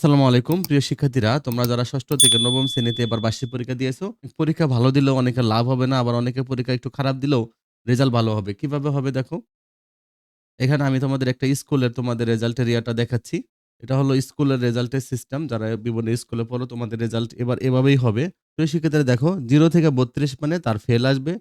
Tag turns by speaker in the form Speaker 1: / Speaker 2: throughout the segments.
Speaker 1: আসসালামু আলাইকুম প্রিয় শিক্ষার্থীরা তোমরা যারা ষষ্ঠ থেকে নবম শ্রেণীতে এবার বার্ষিক পরীক্ষা দিয়েছো পরীক্ষা ভালো দিলেও অনেকে লাভ হবে না আবার অনেকে পরীক্ষা একটু খারাপ দিলেও রেজাল্ট ভালো হবে কিভাবে হবে দেখো এখানে আমি তোমাদের একটা স্কুলের তোমাদের রেজাল্টের ইয়াটা দেখাচ্ছি এটা হলো স্কুলের রেজাল্টের সিস্টেম যারা বিভিন্ন স্কুলে পড়ো তোমাদের রেজাল্ট এবার এভাবেই হবে প্রিয় শিক্ষার্থীরা দেখো জিরো থেকে বত্রিশ মানে তার ফেল আসবে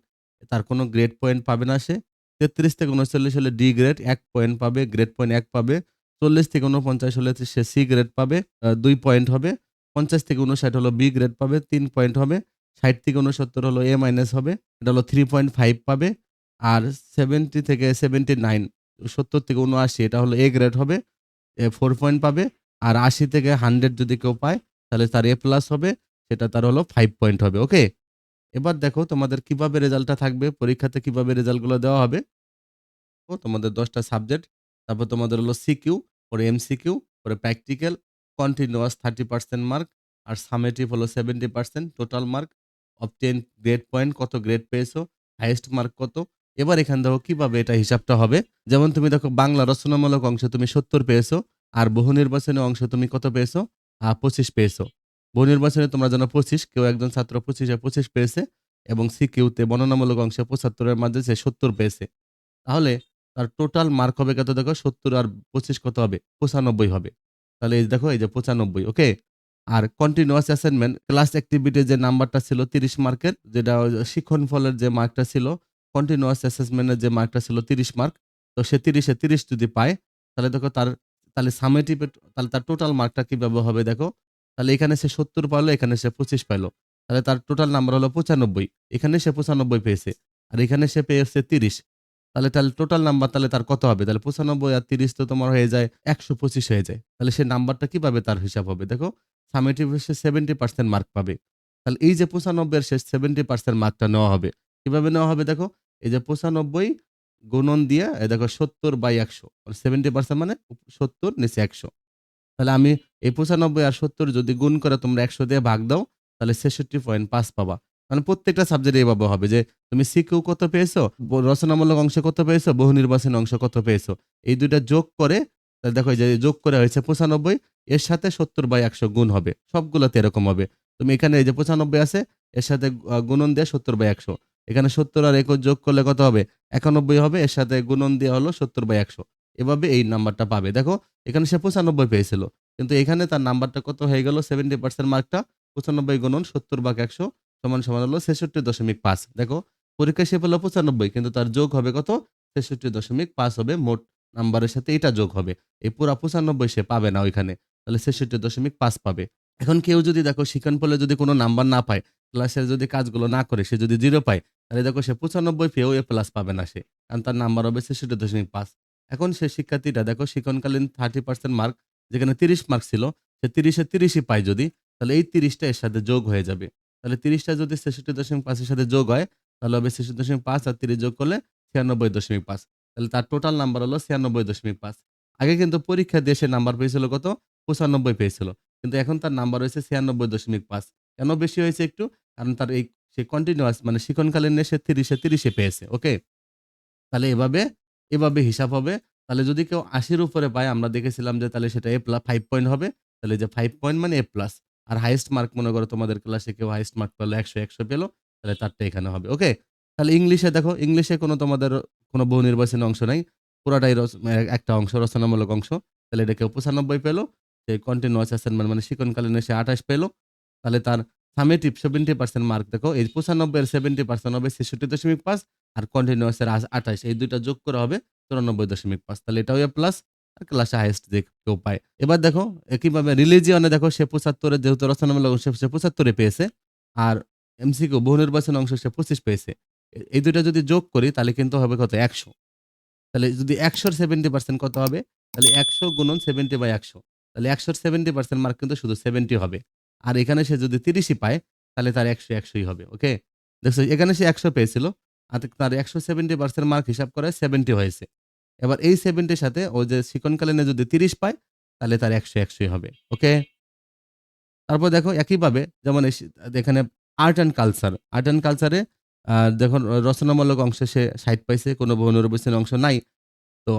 Speaker 1: তার কোনো গ্রেড পয়েন্ট পাবে না সে তেত্রিশ থেকে উনচল্লিশ হলে ডি গ্রেড এক পয়েন্ট পাবে গ্রেড পয়েন্ট এক পাবে চল্লিশ থেকে উনপঞ্চাশ হলে সে সি গ্রেড পাবে দুই পয়েন্ট হবে পঞ্চাশ থেকে উনষাট হলো বি গ্রেড পাবে তিন পয়েন্ট হবে ষাট থেকে উনসত্তর হলো এ মাইনাস হবে এটা হলো থ্রি পয়েন্ট ফাইভ পাবে আর সেভেন্টি থেকে সেভেন্টি নাইন সত্তর থেকে উনআশি এটা হলো এ গ্রেড হবে এ ফোর পয়েন্ট পাবে আর আশি থেকে হান্ড্রেড যদি কেউ পায় তাহলে তার এ প্লাস হবে সেটা তার হলো ফাইভ পয়েন্ট হবে ওকে এবার দেখো তোমাদের কিভাবে রেজাল্টটা থাকবে পরীক্ষাতে কিভাবে রেজাল্টগুলো দেওয়া হবে ও তোমাদের দশটা সাবজেক্ট তারপর তোমাদের হলো সিকিউ পরে এমসিকিউ পরে practical continuous thirty percent mark আর সামেটিভ হলো seventy percent total mark obtain grade point কত গ্রেড পেয়েছো হাইয়েস্ট মার্ক কত এবার এখান দেখো কীভাবে এটা হিসাবটা হবে যেমন তুমি দেখো বাংলা রচনামূলক অংশ তুমি সত্তর পেয়েছো আর বহু নির্বাচনী অংশ তুমি কত পেয়েছো আর পঁচিশ পেয়েছো বহু নির্বাচনে তোমরা জানো পঁচিশ কেউ একজন ছাত্র পঁচিশে পঁচিশ পেয়েছে এবং সিকিউতে বর্ণনামূলক অংশে পঁচাত্তরের মাঝে সে সত্তর পেয়েছে তাহলে তার টোটাল মার্ক হবে কত দেখো সত্তর আর পঁচিশ কত হবে পঁচানব্বই হবে তাহলে এই দেখো এই যে পঁচানব্বই ওকে আর কন্টিনিউয়াস অ্যাসাইনমেন্ট ক্লাস অ্যাক্টিভিটির যে নাম্বারটা ছিল তিরিশ মার্কের যেটা শিক্ষণ ফলের যে মার্কটা ছিল কন্টিনিউয়াস অ্যাসেসমেন্টের যে মার্কটা ছিল তিরিশ মার্ক তো সে তিরিশে তিরিশ যদি পায় তাহলে দেখো তার তাহলে সামেটিভ তাহলে তার টোটাল মার্কটা কীভাবে হবে দেখো তাহলে এখানে সে সত্তর পাইলো এখানে সে পঁচিশ পাইলো তাহলে তার টোটাল নাম্বার হলো পঁচানব্বই এখানে সে পঁচানব্বই পেয়েছে আর এখানে সে পেয়েছে তিরিশ তাহলে তাহলে টোটাল নাম্বার তাহলে তার কত হবে তাহলে পঁচানব্বই আর তিরিশ তো তোমার হয়ে যায় একশো পঁচিশ হয়ে যায় তাহলে সে নাম্বারটা কিভাবে তার হিসাব হবে দেখো সামেটিভ সে সেভেন্টি পার্সেন্ট মার্ক পাবে তাহলে এই যে পঁচানব্বই শেষ সেভেন্টি পার্সেন্ট মার্কটা নেওয়া হবে কিভাবে নেওয়া হবে দেখো এই যে পঁচানব্বই গুণন দিয়ে দেখো সত্তর বাই একশো সেভেন্টি মানে পার্সেন্ট মানে সত্তর নিচে একশো তাহলে আমি এই পঁচানব্বই আর সত্তর যদি গুণ করে তোমরা একশো দিয়ে ভাগ দাও তাহলে ছেষট্টি পয়েন্ট পাঁচ পাবা মানে প্রত্যেকটা সাবজেক্টে এভাবে হবে যে তুমি সিকিউ কত পেয়েছো রচনামূলক অংশ কত পেয়েছো বহু নির্বাচনী অংশ কত পেয়েছো এই দুইটা যোগ করে তাহলে দেখো যে যোগ করে হয়েছে পঁচানব্বই এর সাথে সত্তর বাই একশো গুণ হবে সবগুলোতে এরকম হবে তুমি এখানে এই যে পঁচানব্বই আছে এর সাথে গুণন দেওয়া সত্তর বাই একশো এখানে সত্তর আর একুশ যোগ করলে কত হবে একানব্বই হবে এর সাথে গুণন দেওয়া হলো সত্তর বাই একশো এভাবে এই নাম্বারটা পাবে দেখো এখানে সে পঁচানব্বই পেয়েছিল কিন্তু এখানে তার নাম্বারটা কত হয়ে গেল সেভেন্টি পার্সেন্ট মার্কটা পঁচানব্বই গুণন সত্তর বাক একশো সমান সমান হলো ছেষট্টি দশমিক পাঁচ দেখো পরীক্ষায় সে পেলো পঁচানব্বই কিন্তু তার যোগ হবে কত ছেষট্টি দশমিক পাঁচ হবে মোট নাম্বারের সাথে এটা যোগ হবে এই পুরা পঁচানব্বই সে পাবে না ওইখানে তাহলে ছেষট্টি দশমিক পাঁচ পাবে এখন কেউ যদি দেখো শিক্ষণ যদি কোনো নাম্বার না পায় ক্লাসের যদি কাজগুলো না করে সে যদি জিরো পায় তাহলে দেখো সে পঁচানব্বই পেয়েও এ প্লাস পাবে না সে কারণ তার নাম্বার হবে ছেষট্টি দশমিক পাঁচ এখন সে শিক্ষার্থীটা দেখো শিক্ষণকালীন থার্টি পার্সেন্ট মার্ক যেখানে তিরিশ মার্ক ছিল সে তিরিশে তিরিশই পায় যদি তাহলে এই তিরিশটা এর সাথে যোগ হয়ে যাবে তাহলে তিরিশটা যদি ছেষট্টি দশমিক পাঁচের সাথে যোগ হয় তাহলে হবে ছেষট্টি দশমিক পাঁচ আর তিরিশ যোগ করলে ছিয়ানব্বই দশমিক পাঁচ তাহলে তার টোটাল নাম্বার হলো ছিয়ানব্বই দশমিক পাঁচ আগে কিন্তু পরীক্ষা দিয়ে সে নাম্বার পেয়েছিল কত পঁচানব্বই পেয়েছিল কিন্তু এখন তার নাম্বার হয়েছে ছিয়ানব্বই দশমিক পাঁচ কেন বেশি হয়েছে একটু কারণ তার এই সে কন্টিনিউয়াস মানে শিক্ষণকালীন সে তিরিশে তিরিশে পেয়েছে ওকে তাহলে এভাবে এভাবে হিসাব হবে তাহলে যদি কেউ আশির উপরে পায় আমরা দেখেছিলাম যে তাহলে সেটা এ প্লাস ফাইভ পয়েন্ট হবে তাহলে যে ফাইভ পয়েন্ট মানে এ প্লাস আর হাইস্ট মার্ক মনে করো তোমাদের ক্লাসে কেউ হাইস্ট মার্ক পেলো একশো একশো পেলো তাহলে তারটা এখানে হবে ওকে তাহলে ইংলিশে দেখো ইংলিশে কোনো তোমাদের কোনো বহু নির্বাচনী অংশ নাই পুরাটাই একটা অংশ রচনামূলক অংশ তাহলে এটা কেউ পঁচানব্বই পেলো সে কন্টিনিউয়াস অ্যাসাইনমেন্ট মানে শিক্ষণকালীন সে আঠাশ পেলো তাহলে তার সামেটিভ সেভেন্টি পার্সেন্ট মার্ক দেখো এই পঁচানব্বইয়ের সেভেন্টি পার্সেন্ট হবে ছেষট্টি দশমিক পাঁচ আর কন্টিনিউয়াসের আঠাশ এই দুইটা যোগ করা হবে চুরানব্বই দশমিক পাঁচ তাহলে এটাও এ প্লাস ক্লাসে হাইয়েস্ট যে কেউ পায় এবার দেখো একইভাবে রিলিজিয়নে দেখো সে পঁচাত্তরে যেহেতু রচনামূলক অংশ সে পঁচাত্তরে পেয়েছে আর এমসিকিউ বহু নির্বাচন অংশ সে পঁচিশ পেয়েছে এই দুটো যদি যোগ করি তাহলে কিন্তু হবে কত একশো তাহলে যদি একশোর সেভেন্টি পার্সেন্ট কত হবে তাহলে একশো গুণন সেভেন্টি বাই একশো তাহলে একশোর সেভেন্টি পার্সেন্ট মার্ক কিন্তু শুধু সেভেন্টি হবে আর এখানে সে যদি তিরিশই পায় তাহলে তার একশো একশোই হবে ওকে দেখছো এখানে সে একশো পেয়েছিল আর তার একশো সেভেন্টি পার্সেন্ট মার্ক হিসাব করে সেভেন্টি হয়েছে এবার এই সেভেনটির সাথে ও যে শিকনকালীনে যদি তিরিশ পায় তাহলে তার একশো একশোই হবে ওকে তারপর দেখো একইভাবে যেমন এখানে art and culture art and কালচারে যখন রচনামূলক অংশে সে ষাট পাইছে কোনো অনুরবেশন অংশ নাই তো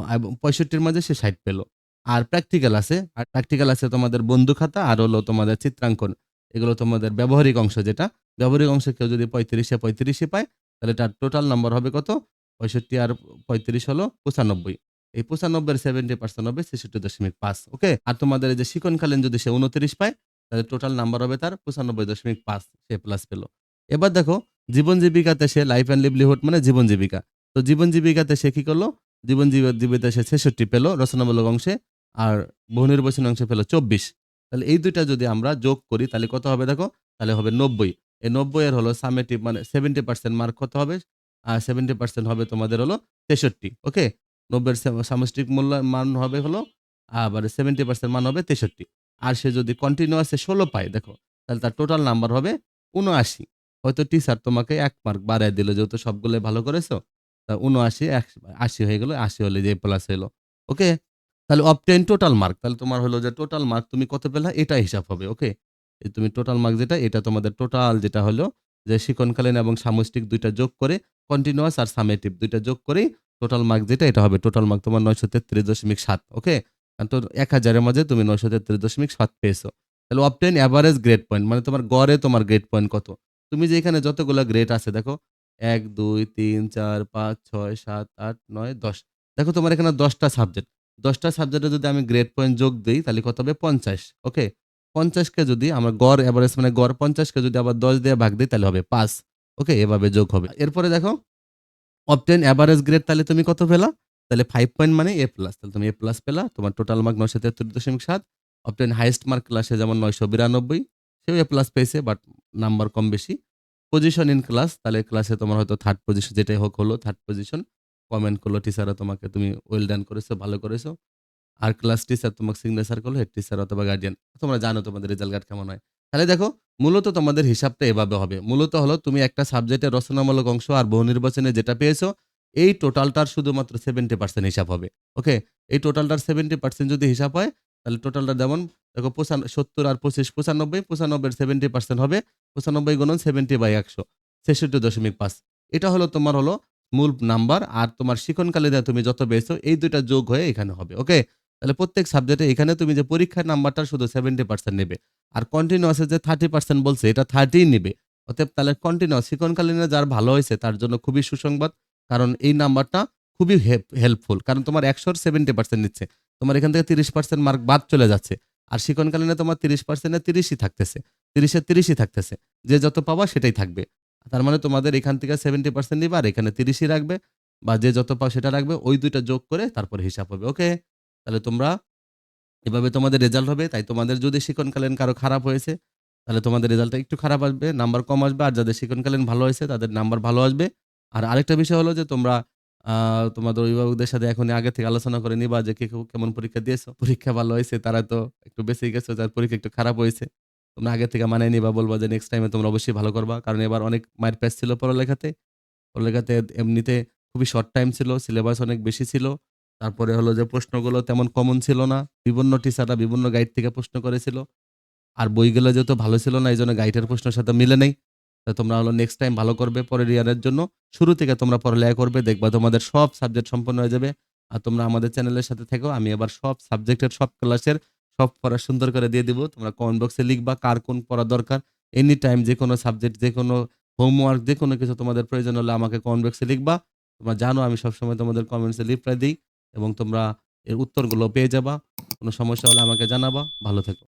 Speaker 1: পঁয়ষট্টির মাঝে সে ষাট পেলো আর প্র্যাকটিক্যাল আছে আর প্র্যাকটিক্যাল আছে তোমাদের বন্ধু খাতা আর হলো তোমাদের চিত্রাঙ্কন এগুলো তোমাদের ব্যবহারিক অংশ যেটা ব্যবহারিক অংশ কেউ যদি পঁয়ত্রিশে পঁয়ত্রিশে পায় তাহলে তার টোটাল নাম্বার হবে কত পঁয়ষট্টি আর পঁয়ত্রিশ হলো পঁচানব্বই এই পঁচানব্বই সেভেন্টি পার্সেন্ট হবে ছেষট্টি দশমিক পাঁচ ওকে আর তোমাদের এই যে শিকনকালীন যদি সে উনত্রিশ পায় তাহলে টোটাল নাম্বার হবে তার পঁচানব্বই দশমিক পাঁচ সে প্লাস পেলো এবার দেখো জীবন জীবিকাতে সে লাইফ অ্যান্ড লিভলিহুড মানে জীবন জীবিকা তো জীবন জীবিকাতে সে কী করলো জীবন জীবিকা সে ছেষট্টি পেলো রচনামূলক অংশে আর বহুনির্বাচন অংশে পেলো চব্বিশ তাহলে এই দুইটা যদি আমরা যোগ করি তাহলে কত হবে দেখো তাহলে হবে নব্বই এই নব্বই এর হলো সামেটি মানে সেভেন্টি পার্সেন্ট মার্ক কত হবে সেভেন্টি পার্সেন্ট হবে তোমাদের হলো তেষট্টি ওকে নব্বের সামষ্টিক মূল্য মান হবে হলো আবার সেভেন্টি পার্সেন্ট মান হবে তেষট্টি আর সে যদি কন্টিনিউয়াসে ষোলো পায় দেখো তাহলে তার টোটাল নাম্বার হবে উনআশি হয়তো টিচার তোমাকে এক মার্ক বাড়াই দিল যেহেতু সবগুলো ভালো করেছো তা উনআশি এক আশি হয়ে গেলো আশি হলে যে প্লাস হলো ওকে তাহলে অপটেন টোটাল মার্ক তাহলে তোমার হলো যে টোটাল মার্ক তুমি কত পেলা এটা হিসাব হবে ওকে তুমি টোটাল মার্ক যেটা এটা তোমাদের টোটাল যেটা হলো যে শিকনকালীন এবং সামষ্টিক দুইটা যোগ করে কন্টিনিউয়াস আর সামেটিভ দুইটা যোগ করে টোটাল মার্ক যেটা এটা হবে টোটাল মার্ক তোমার নয়শো তেত্রিশ দশমিক সাত ওকে তো এক হাজারের মাঝে তুমি নয়শো তেত্রিশ দশমিক সাত পেয়েছো তাহলে অপটেন অ্যাভারেজ গ্রেড পয়েন্ট মানে তোমার গড়ে তোমার গ্রেড পয়েন্ট কত তুমি যে এখানে যতগুলো গ্রেড আছে দেখো এক দুই তিন চার পাঁচ ছয় সাত আট নয় দশ দেখো তোমার এখানে দশটা সাবজেক্ট দশটা সাবজেক্টে যদি আমি গ্রেড পয়েন্ট যোগ দিই তাহলে কত হবে পঞ্চাশ ওকে পঞ্চাশকে যদি আমরা গড় এভারেজ মানে গড় পঞ্চাশকে যদি আবার দশ দিয়ে ভাগ দিই তাহলে হবে পাঁচ ওকে এভাবে যোগ হবে এরপরে দেখো অপটেন অ্যাভারেজ গ্রেড তাহলে তুমি কত পেলা তাহলে ফাইভ পয়েন্ট মানে এ প্লাস তাহলে তুমি এ প্লাস পেলা তোমার টোটাল মার্ক নয়শো তেহাত্তর দশমিক সাত অপটেন হাইয়েস্ট মার্ক ক্লাসে যেমন নয়শো বিরানব্বই সেও এ প্লাস পেয়েছে বাট নাম্বার কম বেশি পজিশন ইন ক্লাস তাহলে ক্লাসে তোমার হয়তো থার্ড পজিশন যেটাই হোক হলো থার্ড পজিশন কমেন্ট করলো টিচাররা তোমাকে তুমি ওয়েল ডান করেছো ভালো করেছো আর ক্লাস টিচার তোমাকে সিগনেচার করলো হেড টিচার অথবা গার্ডিয়ান তোমরা জানো তোমাদের রেজাল্ট কার্ড কেমন হয় তাহলে দেখো মূলত তোমাদের হিসাবটা এভাবে হবে মূলত হলো তুমি একটা সাবজেক্টের রচনামূলক অংশ আর বহু নির্বাচনে যেটা পেয়েছো এই টোটালটার শুধুমাত্র সেভেন্টি পার্সেন্ট হিসাব হবে ওকে এই টোটালটার সেভেন্টি পার্সেন্ট যদি হিসাব হয় তাহলে টোটালটা যেমন দেখো পঁচান সত্তর আর পঁচিশ পঁচানব্বই পঁচানব্বই সেভেন্টি পার্সেন্ট হবে পঁচানব্বই গুণন সেভেন্টি বাই একশো ছেষট্টি দশমিক পাঁচ এটা হলো তোমার হলো মূল নাম্বার আর তোমার শিক্ষণকালে তুমি যত পেয়েছো এই দুইটা যোগ হয়ে এখানে হবে ওকে তাহলে প্রত্যেক সাবজেক্টে এখানে তুমি যে পরীক্ষার নাম্বারটা শুধু সেভেন্টি পার্সেন্ট নেবে আর কন্টিনিউসে যে থার্টি পার্সেন্ট বলছে এটা থার্টিই নেবে অতএব তাহলে কন্টিনিউস শিক্ষণকালীনে যার ভালো হয়েছে তার জন্য খুবই সুসংবাদ কারণ এই নাম্বারটা খুবই হেল্পফুল কারণ তোমার একশোর সেভেন্টি পার্সেন্ট নিচ্ছে তোমার এখান থেকে তিরিশ পার্সেন্ট মার্ক বাদ চলে যাচ্ছে আর শিক্ষণকালীনে তোমার তিরিশ পার্সেন্টে তিরিশই থাকতেছে তিরিশে তিরিশই থাকতেছে যে যত পাবা সেটাই থাকবে তার মানে তোমাদের এখান থেকে সেভেন্টি পার্সেন্ট নিবে আর এখানে তিরিশই রাখবে বা যে যত পাও সেটা রাখবে ওই দুইটা যোগ করে তারপর হিসাব হবে ওকে তাহলে তোমরা এভাবে তোমাদের রেজাল্ট হবে তাই তোমাদের যদি শিক্ষণকালীন কারো খারাপ হয়েছে তাহলে তোমাদের রেজাল্টটা একটু খারাপ আসবে নাম্বার কম আসবে আর যাদের শিক্ষণকালীন ভালো হয়েছে তাদের নাম্বার ভালো আসবে আর আরেকটা বিষয় হলো যে তোমরা তোমাদের অভিভাবকদের সাথে এখন আগে থেকে আলোচনা করে নিবা যে কে কেমন পরীক্ষা দিয়েছো পরীক্ষা ভালো হয়েছে তারা তো একটু বেশি গেছো যার পরীক্ষা একটু খারাপ হয়েছে তোমরা আগে থেকে মানিয়ে নিবা বলবো যে নেক্সট টাইমে তোমরা অবশ্যই ভালো করবা কারণ এবার অনেক মায়ের প্যাস ছিল পড়ালেখাতে পড়ালেখাতে এমনিতে খুবই শর্ট টাইম ছিল সিলেবাস অনেক বেশি ছিল তারপরে হলো যে প্রশ্নগুলো তেমন কমন ছিল না বিভিন্ন টিচাররা বিভিন্ন গাইড থেকে প্রশ্ন করেছিল আর বইগুলো যেহেতু ভালো ছিল না এই জন্য গাইডের প্রশ্নের সাথে মিলে নেই তা তোমরা হলো নেক্সট টাইম ভালো করবে পরের ইয়ারের জন্য শুরু থেকে তোমরা পড়ালেখা করবে দেখবা তোমাদের সব সাবজেক্ট সম্পন্ন হয়ে যাবে আর তোমরা আমাদের চ্যানেলের সাথে থেকো আমি আবার সব সাবজেক্টের সব ক্লাসের সব পড়া সুন্দর করে দিয়ে দিব তোমরা কমেন্ট বক্সে লিখবা কার কোন পড়া দরকার এনি টাইম যে কোনো সাবজেক্ট যে কোনো হোমওয়ার্ক যে কোনো কিছু তোমাদের প্রয়োজন হলে আমাকে কমেন্ট বক্সে লিখবা তোমরা জানো আমি সবসময় তোমাদের কমেন্টসে রিপ্লাই দিই এবং তোমরা এর উত্তরগুলো পেয়ে যাবা কোনো সমস্যা হলে আমাকে জানাবা ভালো থেকো